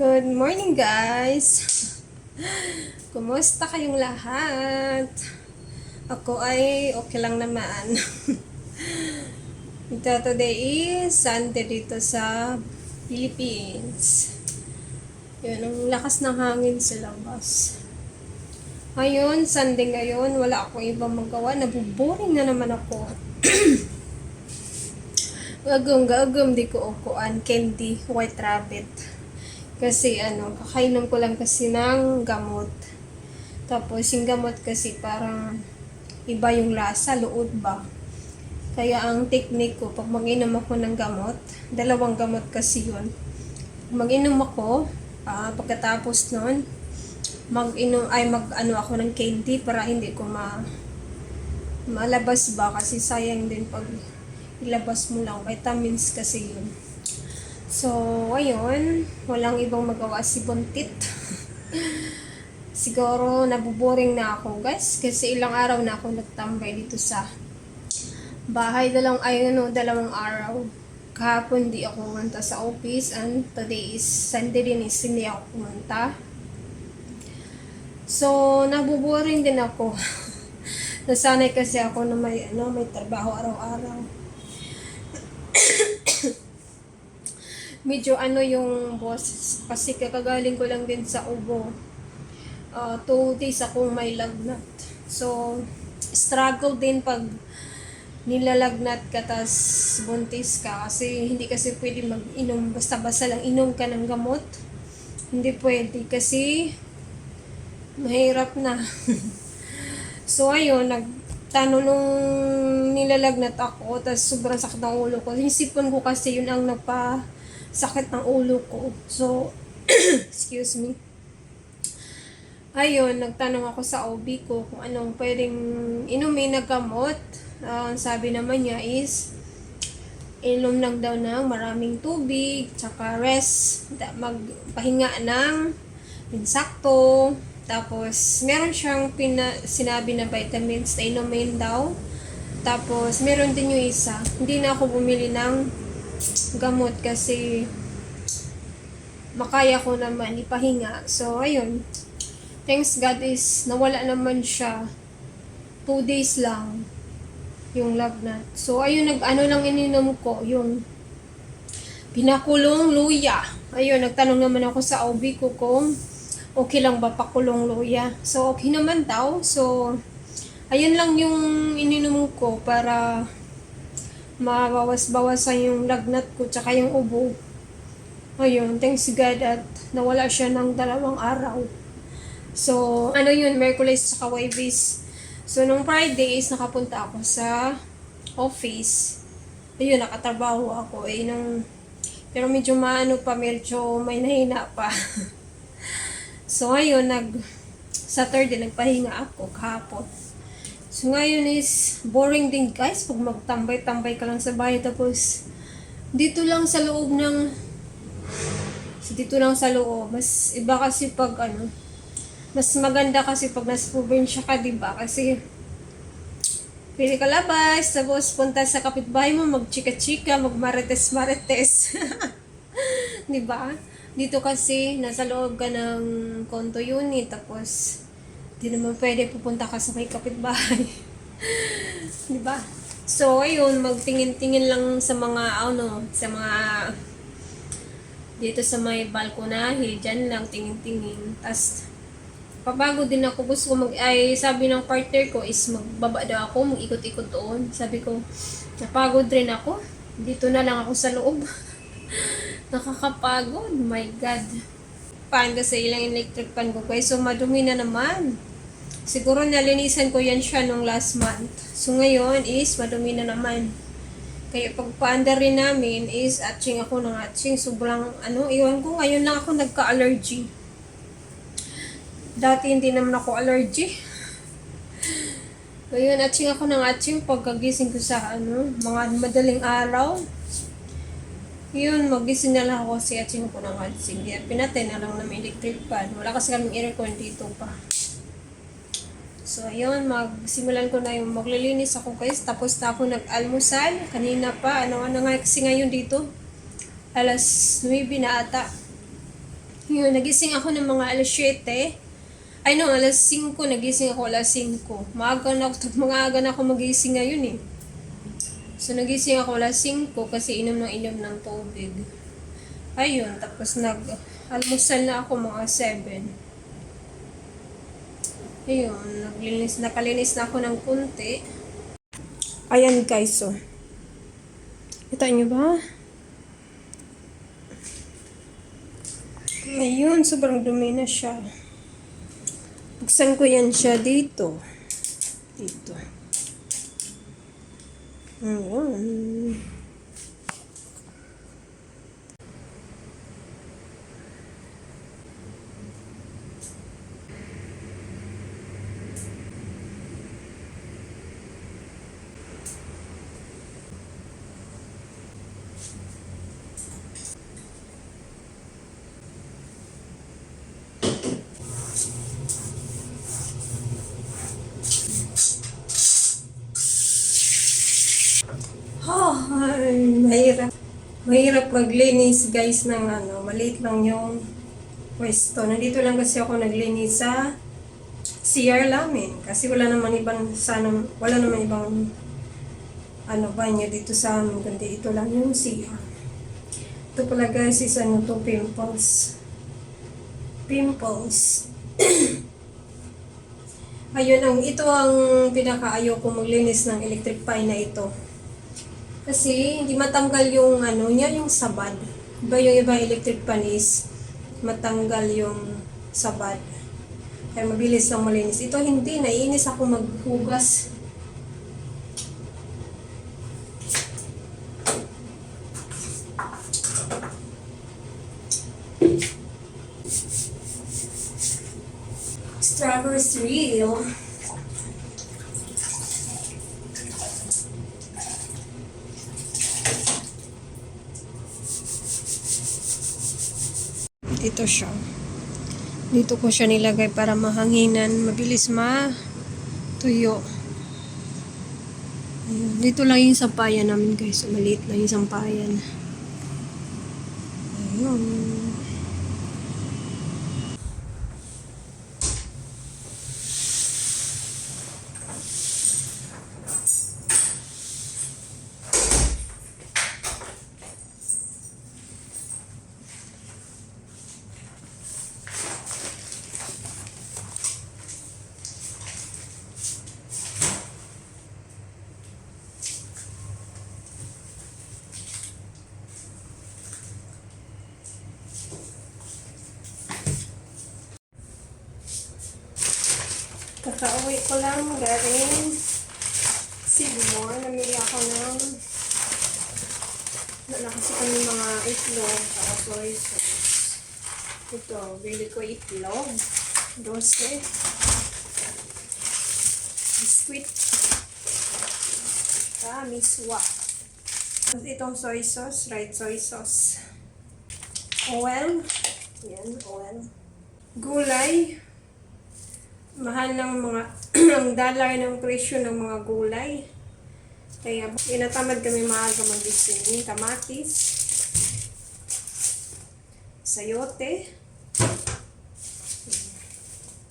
Good morning guys! Kumusta kayong lahat? Ako ay okay lang naman. Ito today is Sunday dito sa Philippines. Yun, ang lakas ng hangin sa labas. Ngayon, Sunday ngayon, wala akong ibang magawa. Nabuboring na naman ako. Gagum, gagum, di ko ukuan. Candy, white rabbit. Kasi ano, kakainom ko lang kasi ng gamot. Tapos yung gamot kasi parang iba yung lasa, luod ba? Kaya ang technique ko, pag mag-inom ako ng gamot, dalawang gamot kasi yun. Mag-inom ako, ah, pagkatapos nun, mag-inom, ay mag-ano ako ng candy para hindi ko ma malabas ba kasi sayang din pag ilabas mo lang vitamins kasi yun. So, ayun, walang ibang magawa si Buntit. Siguro nabuboring na ako, guys, kasi ilang araw na ako nagtambay dito sa bahay. Dalawang, ay, ano, dalawang araw. Kahapon di ako pumunta sa office and today is Sunday din is hindi ako pumunta. So, nabuboring din ako. Nasanay kasi ako na may, ano, may trabaho araw-araw. Medyo ano yung boss kasi kakagaling ko lang din sa ubo. Uh, two days akong may lagnat. So struggle din pag nilalagnat ka tas buntis ka. Kasi hindi kasi pwede mag-inom. Basta-basta lang inom ka ng gamot. Hindi pwede kasi mahirap na. So ayun nagtanong nung nilalagnat ako tas sobrang sakit ng ulo ko. Inisipon ko kasi yun ang nagpa sakit ng ulo ko. So, excuse me. Ayun, nagtanong ako sa OB ko kung anong pwedeng inumin na gamot. Uh, sabi naman niya is, inom lang daw ng maraming tubig, tsaka rest, magpahinga ng insakto, tapos meron siyang pina, sinabi na vitamins na inumin daw. Tapos meron din yung isa, hindi na ako bumili ng gamot kasi makaya ko naman ipahinga. So, ayun. Thanks God is nawala naman siya. Two days lang yung lagnat. So, ayun, nag-ano lang ininom ko, yung pinakulong luya. Ayun, nagtanong naman ako sa OB ko kung okay lang ba pakulong luya. So, okay naman daw. So, ayun lang yung ininom ko para mabawas-bawasan yung lagnat ko tsaka yung ubo. Ayun, thanks God at nawala siya ng dalawang araw. So, ano yun, Merkulis sa Kawaybis. So, nung Friday is nakapunta ako sa office. Ayun, nakatrabaho ako. Eh, nung, pero medyo maano pa, medyo may nahina pa. so, ayun, nag, Saturday, nagpahinga ako kahapon. So ngayon is boring din guys pag magtambay-tambay ka lang sa bahay tapos dito lang sa loob ng so dito lang sa loob. Mas iba kasi pag ano mas maganda kasi pag nasa probinsya ka, di ba? Kasi pili ka labas, tapos punta sa kapitbahay mo, magchika-chika, magmarites-marites. di ba? Dito kasi, nasa loob ka ng konto unit, tapos Di naman pwede pupunta ka sa may kapitbahay. di ba? So, ayun, magtingin-tingin lang sa mga, ano, sa mga, dito sa may balkonahe, dyan lang, tingin-tingin. Tapos, pabago din ako, gusto ko mag, ay, sabi ng partner ko is magbaba daw ako, mag-ikot-ikot doon. Sabi ko, napagod rin ako. Dito na lang ako sa loob. Nakakapagod, my God. Pan kasi ilang electric pan ko guys, so madumi na naman. Siguro nalinisan ko yan siya nung last month. So ngayon is madumi na naman. Kaya pagpaanda rin namin is atching ako ng atching. Sobrang ano, iwan ko ngayon lang ako nagka-allergy. Dati hindi naman ako allergy. Ngayon atching ako ng atching pagkagising ko sa ano, mga madaling araw. Yun, magising na lang ako kasi atching ko ng atching. Kaya pinatay na lang namin electric fan. Wala kasi kaming aircon dito pa. So, ayun, magsimulan ko na yung maglilinis ako guys. Tapos na ako nag-almusal. Kanina pa, ano, ano nga kasi ngayon dito? Alas 9 na ata. Yun, nagising ako ng mga alas 7. Ay no, alas 5, nagising ako alas 5. Maaga na ako, mga aga na ako magising ngayon eh. So nagising ako alas 5 kasi inom ng inom ng tubig. Ayun, tapos nag almusal na ako mga 7. Ayun, naglinis, nakalinis na ako ng kunti. Ayan guys, so. Kita niyo ba? Ayun, sobrang dumi na siya. Buksan ko yan siya dito. Dito. Ayun. Oh, ay, mahirap. Mahirap maglinis guys ng ano, maliit lang yung pwesto. Nandito lang kasi ako naglinis sa CR namin. Kasi wala naman ibang, sana, wala naman ibang ano banyo dito sa amin, kundi ito lang yung CR. Ito pala guys is ano to, pimples. Pimples. Ayun ang, ito ang pinakaayaw ko maglinis ng electric pan na ito. Kasi hindi matanggal yung ano niya, yung sabad. Iba yung ibang electric pan is matanggal yung sabad. Kaya mabilis lang malinis. Ito hindi, naiinis ako maghugas. Struggle real. Dito siya. Dito ko siya nilagay para mahanginan, mabilis ma tuyo. Ayun. Dito lang yung sampayan namin guys. Maliit lang yung sampayan. Ayun. Kakauwi ko lang galing Sigmore. Namili ako ng wala kasi kami mga itlog para soy sauce. Ito, bili ko itlog. Dose. Biscuit. Ah, miswa. Tapos itong soy sauce, right soy sauce. Oil. Yan, oil. Gulay mahal ng mga ang dollar ng presyo ng mga gulay. Kaya inatamad kami maaga magising. Kamatis, sayote,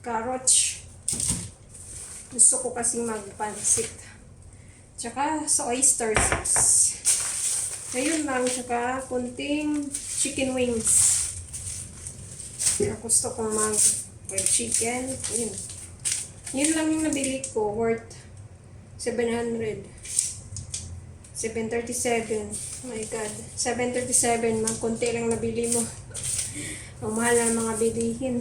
carrots. Gusto ko kasing magpansit. Tsaka sa oyster sauce. Ngayon lang, tsaka kunting chicken wings. Gusto kong mag fried chicken. Yun. Yun lang yung nabili ko. Worth 700. 737. Oh my God. 737. Mang konti lang nabili mo. Ang mahal ng mga bilihin.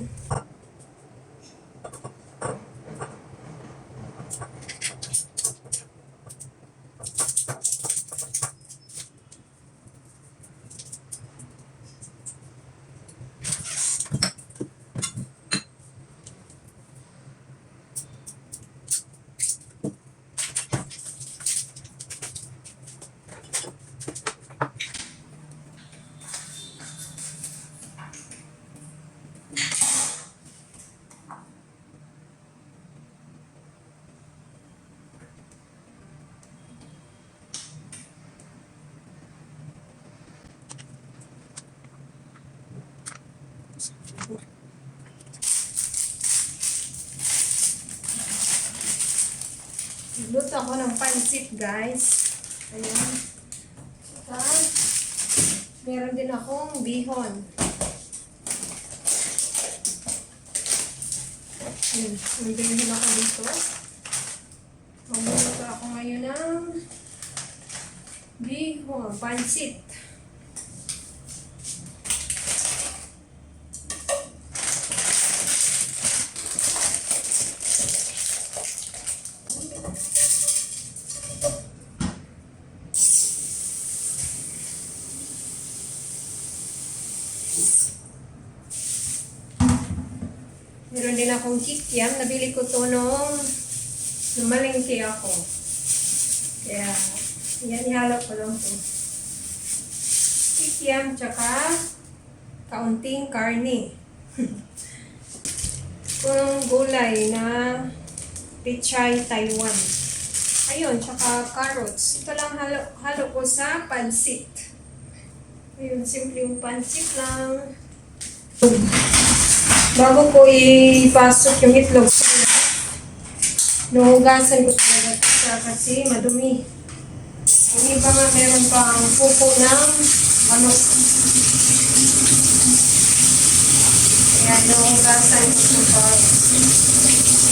Luto ako ng pansit, guys. Ayan. Saka, meron din akong bihon. Ayan, may bihon ako dito. Magluluto ako ngayon ng bihon, pansit. Meron din akong kikiam. Nabili ko to nung lumalingki ako. Kaya, yan ihalo ko lang to. Kikiam tsaka kaunting karne. Kung gulay na pichay Taiwan. Ayun, tsaka carrots. Ito lang halo, halo ko sa pansit. Ayun, simple yung pansit lang. Bago ko ipasok yung itlog sa Nuhugasan ko talaga siya kasi madumi. Yung iba nga meron pang pupo ng manok. Kaya nuhugasan ko ito pag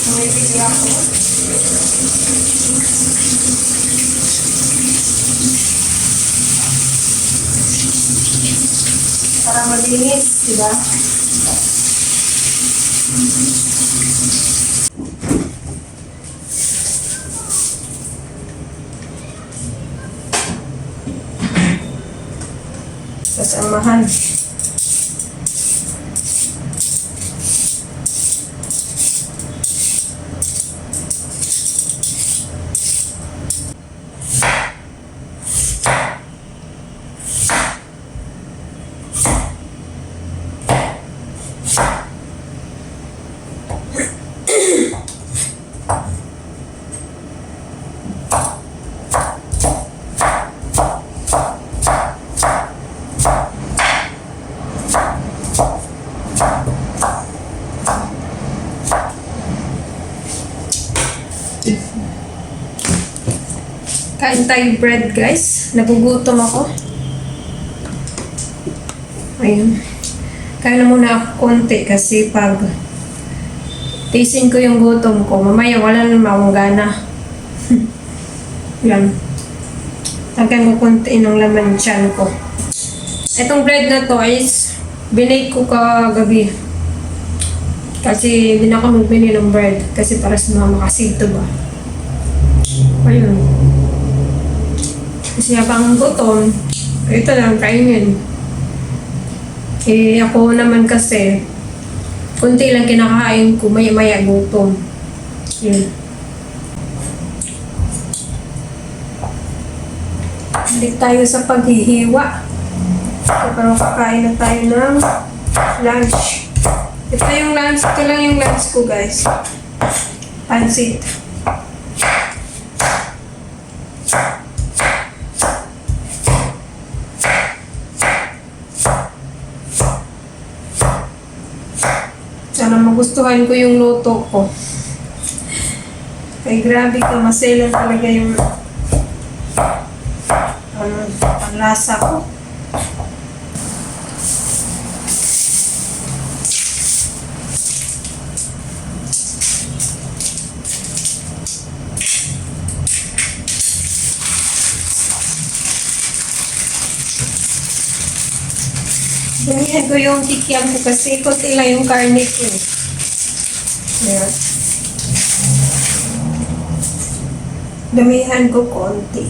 bumibili ako. Para malinis, di ba? Tapos ang mahal. Tayo bread, guys. Nagugutom ako. Ayun. Kain na muna ako konti kasi pag tisin ko yung gutom ko, mamaya wala na akong gana. Yan. Tagay ko konti ng laman tiyan ko. Itong bread na to is binake ko kagabi. Kasi hindi na ako magbili ng bread kasi para sa mga makasinto ba. Ayun. Kasi habang gutom, ito lang, kainin. Eh, ako naman kasi, kunti lang kinakain ko, maya-maya gutom. Yun. Balik tayo sa paghihiwa. Pero kakain na tayo ng lunch. Ito yung lunch, ito lang yung lunch ko guys. Pansit. Sana magustuhan ko yung luto ko. Ay, grabe ka, masela talaga yung ano, panlasa ko. Damihan ko yung kikiam ko kasi konti lang yung karne ko. eh. Ayan. Damihan ko konti.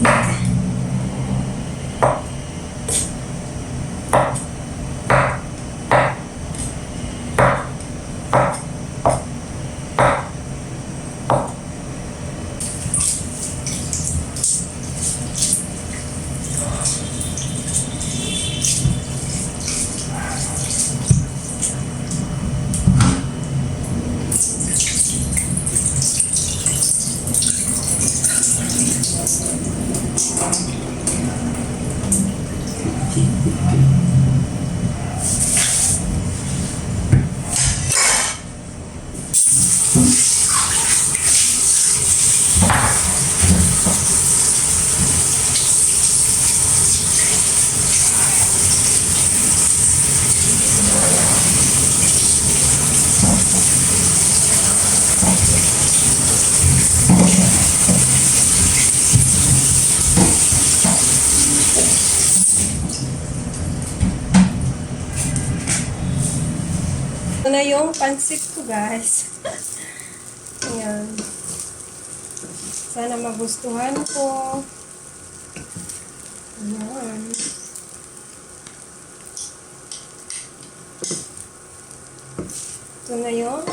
Yung pansit ko, guys. Ayan. Sana magustuhan ko. Ayan. Ito na yung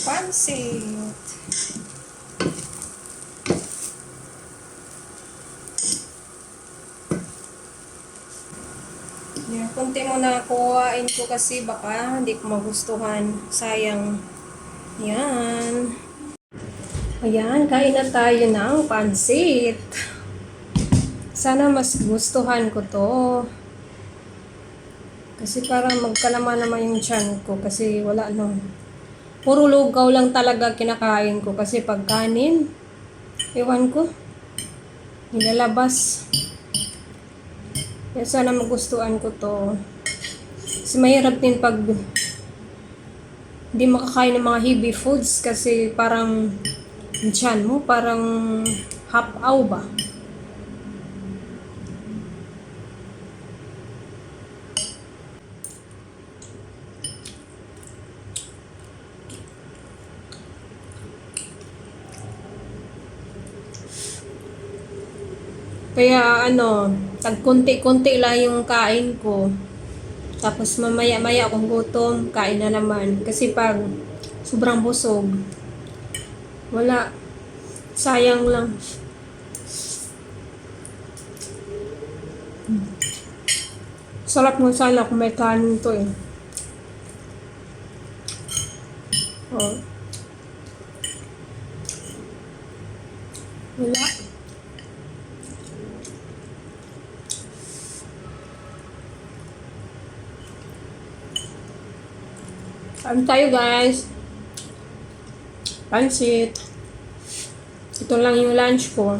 pansit. Kunti mo na kuhain ko kasi baka hindi ko magustuhan. Sayang. Yan. Ayan, kain na tayo ng pansit. Sana mas gustuhan ko to. Kasi parang magkalama naman yung tiyan ko kasi wala no. Puro lugaw lang talaga kinakain ko kasi pag kanin, ewan ko, nilalabas. Kaya sana magustuhan ko to. Kasi mahirap din pag hindi makakain ng mga heavy foods kasi parang tiyan mo parang half-aw ba? Kaya ano, tag konti-konti lang yung kain ko. Tapos mamaya-maya kung gutom, kain na naman. Kasi pag sobrang busog, wala. Sayang lang. Sarap mo sana kung may kanin to eh. Oh. Wala. Kain tayo guys. Pansit. Ito lang yung lunch ko.